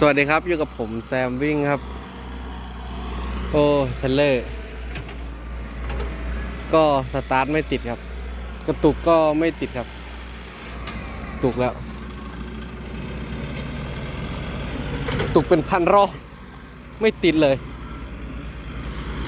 สวัสดีครับ อยู่กับผมแซมวิ่งครับ โอ้เทเลอร์ก็สตาร์ทไม่ติดครับ กระตุกก็ไม่ติดครับ ตุกแล้ว ตุกเป็นพันรอบไม่ติดเลย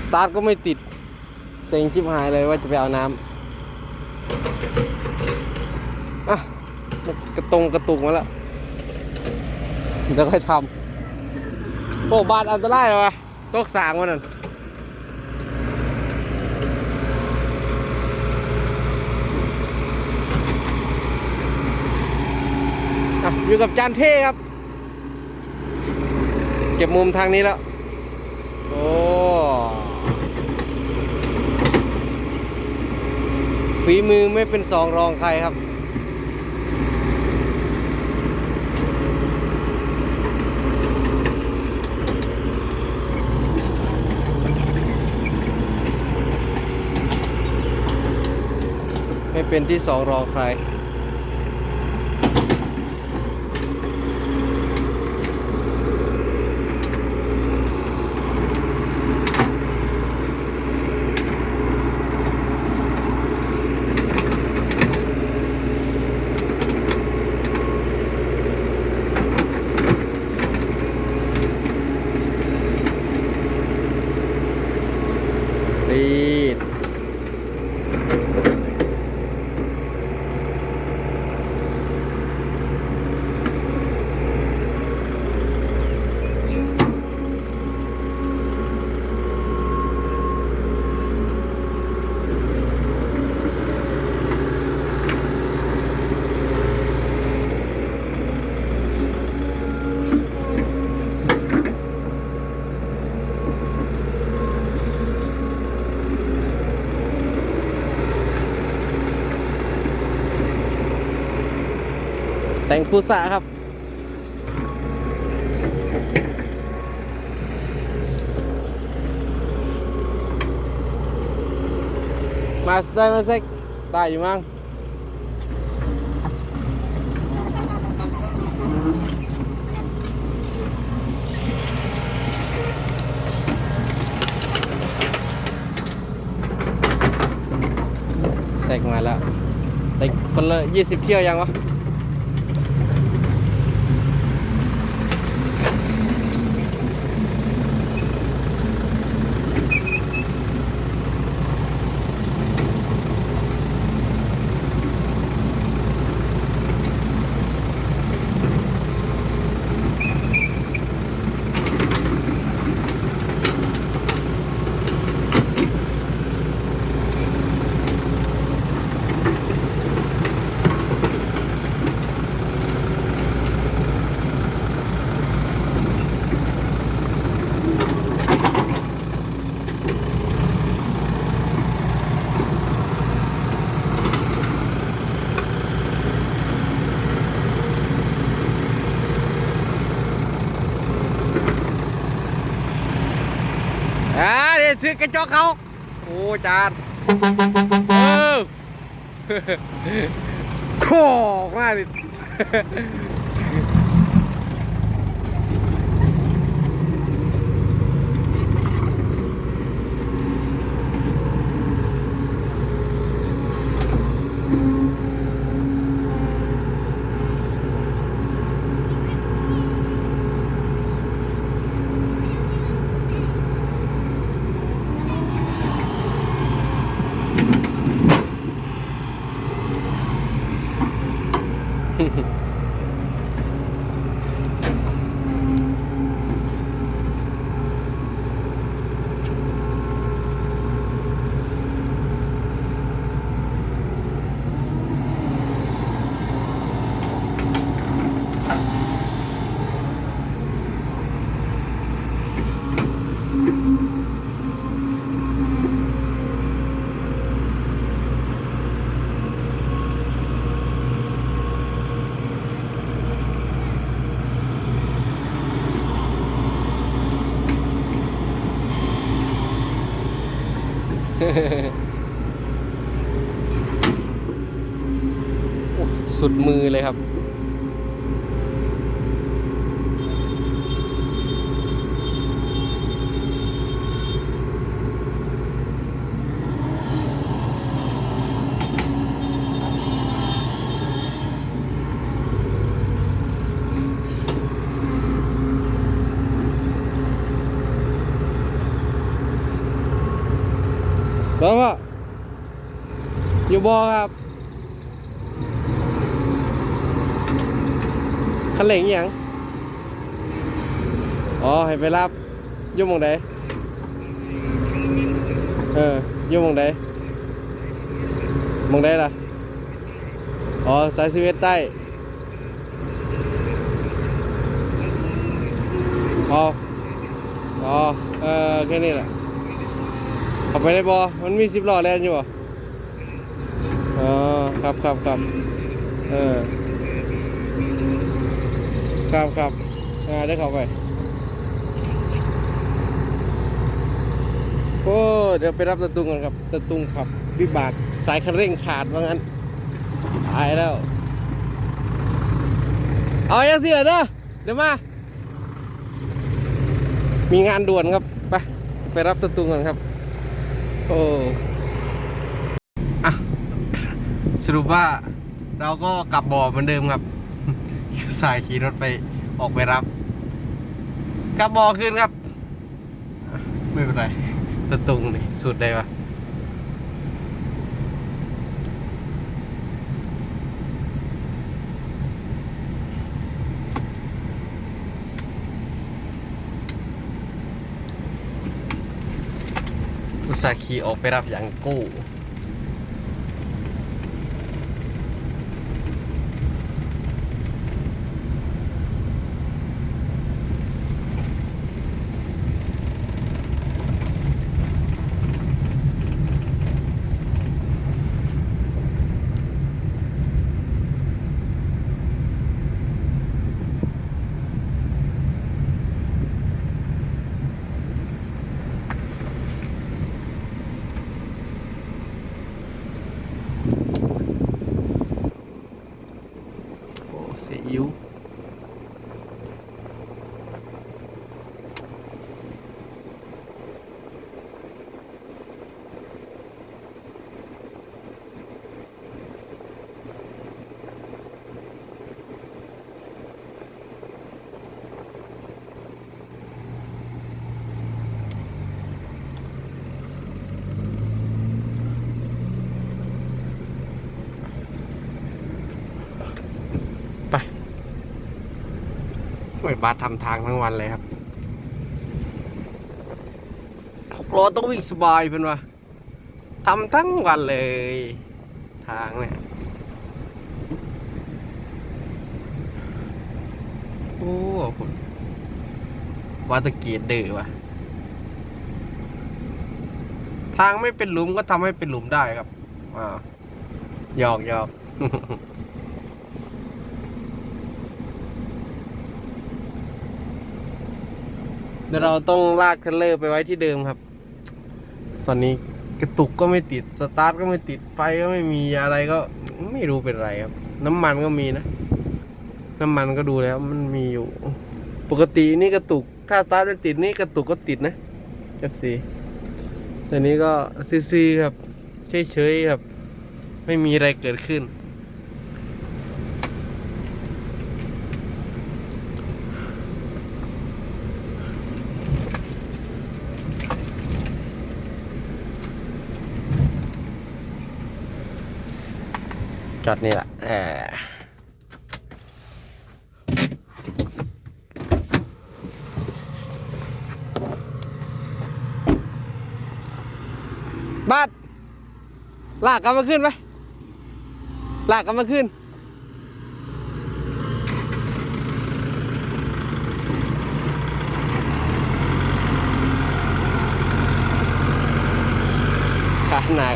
สตาร์ทก็ไม่ติด เซ็งชิบหายเลยว่าจะไปเอาน้ำอะกระตรงกระตุกมาแล้ว เดี๋ยวค่อยทำโอ้บาดอันตรายเลยวะตกสางวันนั้นอะอยู่กับจานเท่ครับ เก็บมุมทางนี้แล้ว โอ้ฝีมือไม่เป็นสองรองใครครับ เป็นที่สองรองใครด แต่ง คูสะครับ มาได้มาเซ็กได้อยู่มั้งเซ็กมาแล้ว ได้คนละยี่สิบเที่ยวยังวะ ถือกระจกเขา โอ้จานเออโคกมากเลยโอ้ สุดมือเลยครับ แล้วก็อยู่บอครับคันเหล่งอย่างอ๋อให้ไปรับยุ่หมองใดเออยุ่หมองใดมองใดล่ะ อ๋อสายสิเวตใต้อ๋อ อ๋อ เออแค่นี้แหละ ขับไปได้บอมันมีสิบล้อแล่นอยู่บ่อ๋อครับครับครับเออครับครับอ่าได้เข้าไป โอ้เดี๋ยวไปรับตะตุงก่อนครับตะตุงขับวิบากสายคันเร่งขาดว่างั้นตายแล้ว เอาอย่างสิเหรอเด้อเดี๋ยวมา มีงานด่วนครับ ไป ไปรับตะตุงก่อนครับ โอ้อะสรุปว่าเราก็กลับบ่อเหมือนเดิมครับสายขี่รถไปออกไปรับ กลับบ่อคืนครับ ไม่เป็นไรตะตุงนี่สุดได้ปะาห์ขี่ออกไปรับอย่างกู้ โอ้เสียอิ้วไป ไม่บาสทำทางทั้งวันเลยครับหกล้อต้องวิ่งสบายเพื่อนวะทำทั้งวันเลย ทางเนี่ยโอ้ผมวาตะเกียดเดือวะทางไม่เป็นหลุมก็ทำให้เป็นหลุมได้ครับอ่าหยอกหยอก เดี๋ยวเราต้องลากเทรลเลอร์ไปไว้ที่เดิมครับ ตอนนี้กระตุกก็ไม่ติด สตาร์ทก็ไม่ติด ไฟก็ไม่มีอะไรก็ไม่รู้เป็นไรครับ น้ำมันก็มีนะ น้ำมันก็ดูแล้วมันมีอยู่ ปกตินี่กระตุก ถ้าสตาร์ทไม่ติดนี่กระตุกก็ติดนะ F4 แต่นี้ก็ซีๆครับ เฉยๆครับ ไม่มีอะไรเกิดขึ้น จอดนี่แหละเออบ้านลากกลับมาขึ้นไหมลากกลับมาขึ้นขาหนา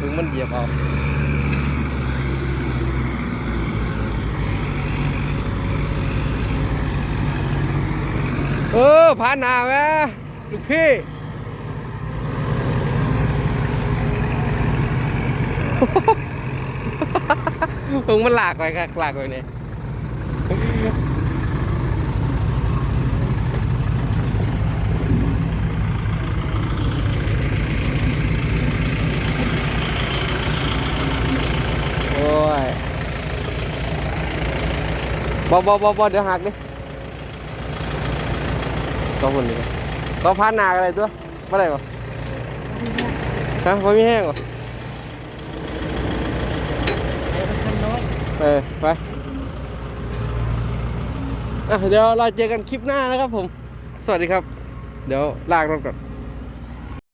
ถึงมันเหยียบเอาเออผ่านหนาแม่ลูกพี่มึงมันหลากไปครับหลากไปเนี่ยโอ้ย บอบอบอบอเดี๋ยวหักดิก็คนนี้ก็พาดหนาอะไรตัวเมื่อไหร่วะฮะมันมีแห้งวะไอ้คันน้อยเออไปอะเดี๋ยวเราเจอกันคลิปหน้านะครับผม สวัสดีครับ เดี๋ยวลากรถก่อน